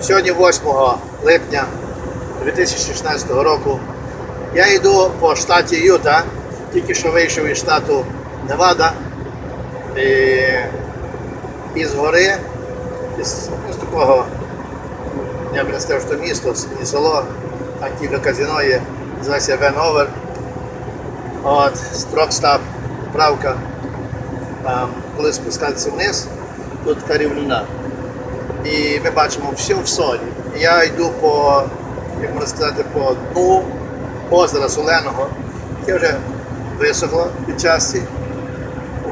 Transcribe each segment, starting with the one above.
Сьогодні 8 липня 2016 року. Я йду по штаті Юта, тільки що вийшов із штату Невада. І, із гори, із, із такого, я б не сказав, що місто і село, там кілька казино є, називається Веновер. От, строкстап, правка. Коли спускатися вниз, тут така рівнина. І ми бачимо все в солі. Я йду по, як можна сказати, по дну озера Соленого, яке вже висохло під часі.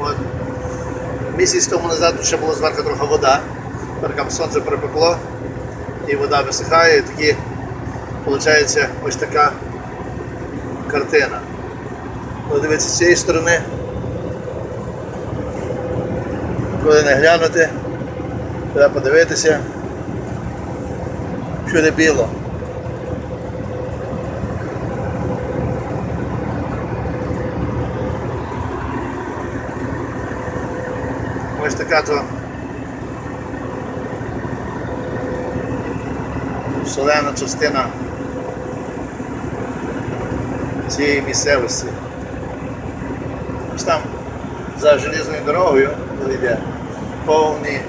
От. Місяць тому назад ще було зверху трохи вода. Там сонце припекло і вода висихає, і тоді виходить ось така картина. Ну, дивіться, з цієї сторони, коли не глянути, треба подивитися, всюди біло. Ось така то солена частина цієї місцевості. Ось там за железною дорогою йде повні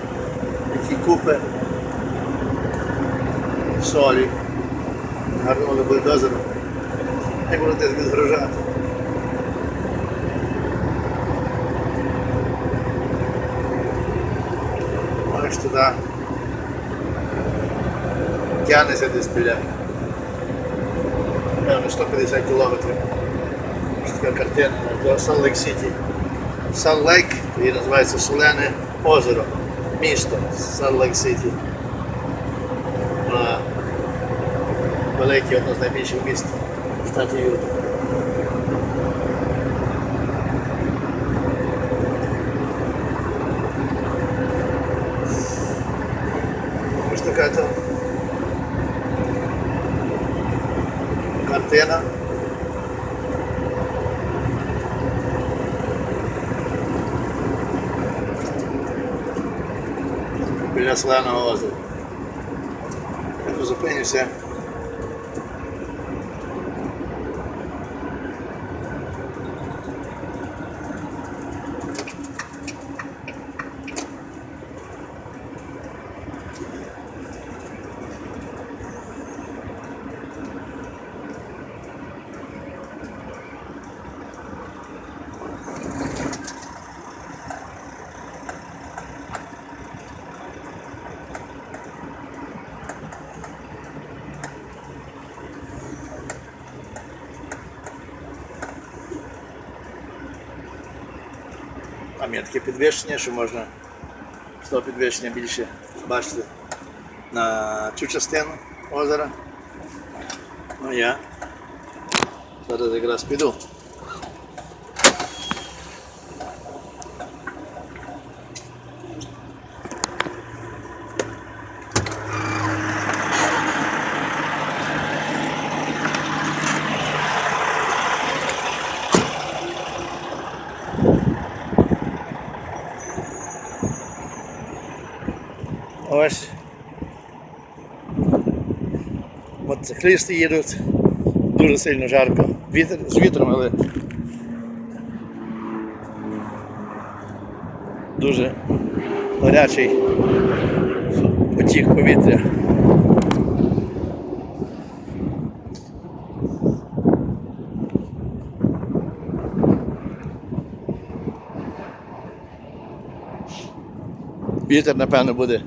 такі купи солі. Гарнули бульдозером. Як будете відгружати. Аж туди тягнеться десь біля. Певно 150 кілометрів. Ось така картина до Сан-Лейк Сіті. Сан-Лейк, і називається Солене озеро, місто Сан-Лейк Сіті. Велике одне з найбільших міст в штаті Юта. Ось така картина. Біля Соленого озера. Я тут зупинився. Там підвищення, що можна з того підвищення більше бачити на цю частину озера. Ну я зараз якраз піду. Ось. Мотоциклісти їдуть. Дуже сильно жарко. Вітер з вітром, але дуже гарячий потік повітря. Вітер, напевно, буде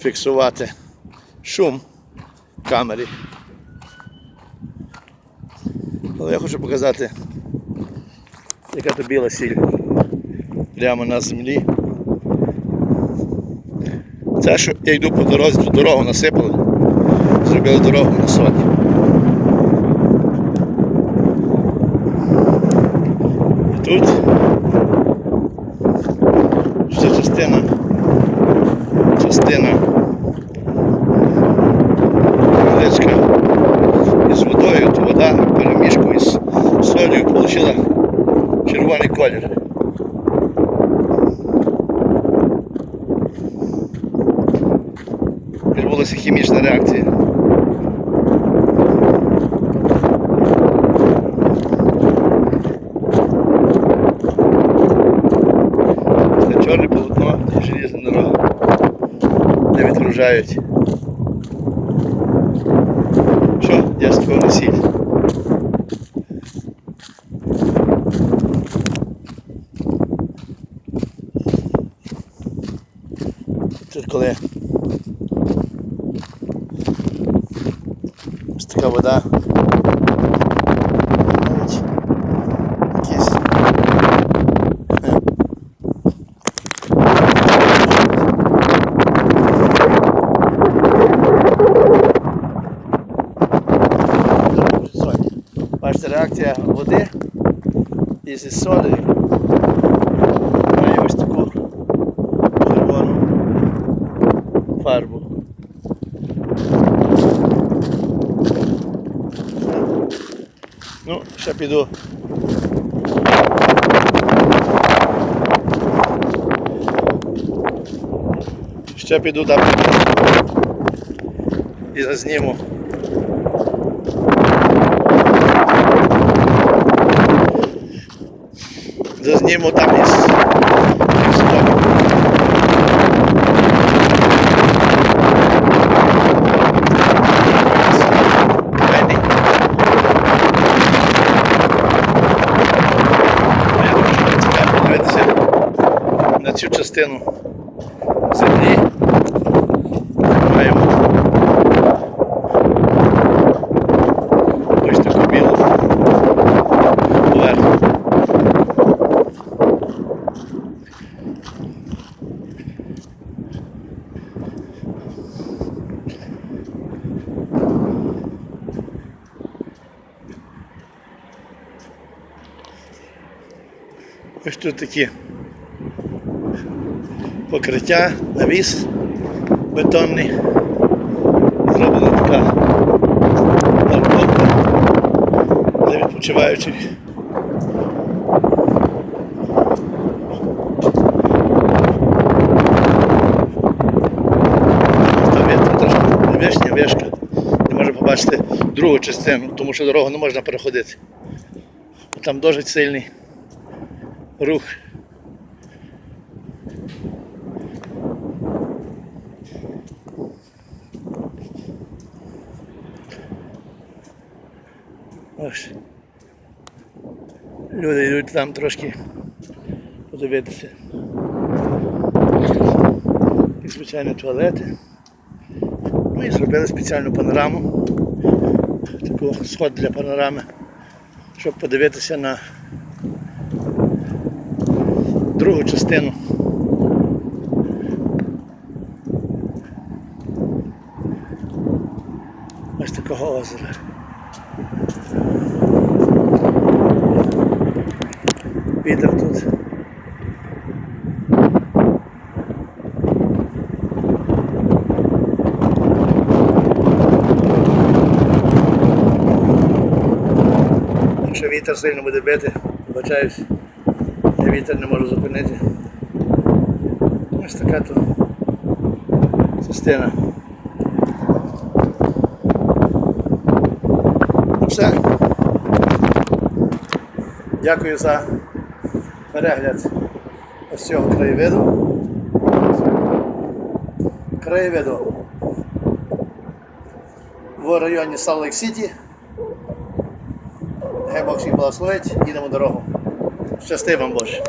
фіксувати шум в камері. Але я хочу показати, яка то біла сіль прямо на землі. Це що я йду по дорозі, тут дорогу насипали, зробили дорогу на соні. І тут ще частина частина невеличка із водою, то вода перемішку із отримала червоний колір. відбулася хімічна реакція. Це чорне полотно, це желізна дорога, де відгружають. Що, дядько не сіль. Тут коли ось така вода. Навіть якісь. Бачите, реакція води із содою. Має ось таку червону фарбу. Ну, ще піду. Ще піду там і зазніму. Зазніму там із, із того. Пені. Я думаю, що цікаво подивитися на цю частину землі. Маємо ось таку білу поверхню. Ось тут такі покриття, навіс бетонний. Зроблена така парковка для відпочиваючих. Вишня, вишка. Не можна побачити другу частину, тому що дорогу не можна переходити. Там досить сильний рух. Ось. Люди йдуть там трошки подивитися. І звичайно туалети. Ну і зробили спеціальну панораму. Таку сход для панорами, щоб подивитися на другу частину. Ось такого озера. Вітер тут. Якщо вітер сильно буде бити, вибачаюсь, я вітер не можу зупинити. Ось така то частина. Ну все. Дякую за перегляд ось цього краєвиду. Краєвиду в районі Саллейк Сіті. Хай Бог всіх благословить, їдемо дорогу. Щасти вам Боже.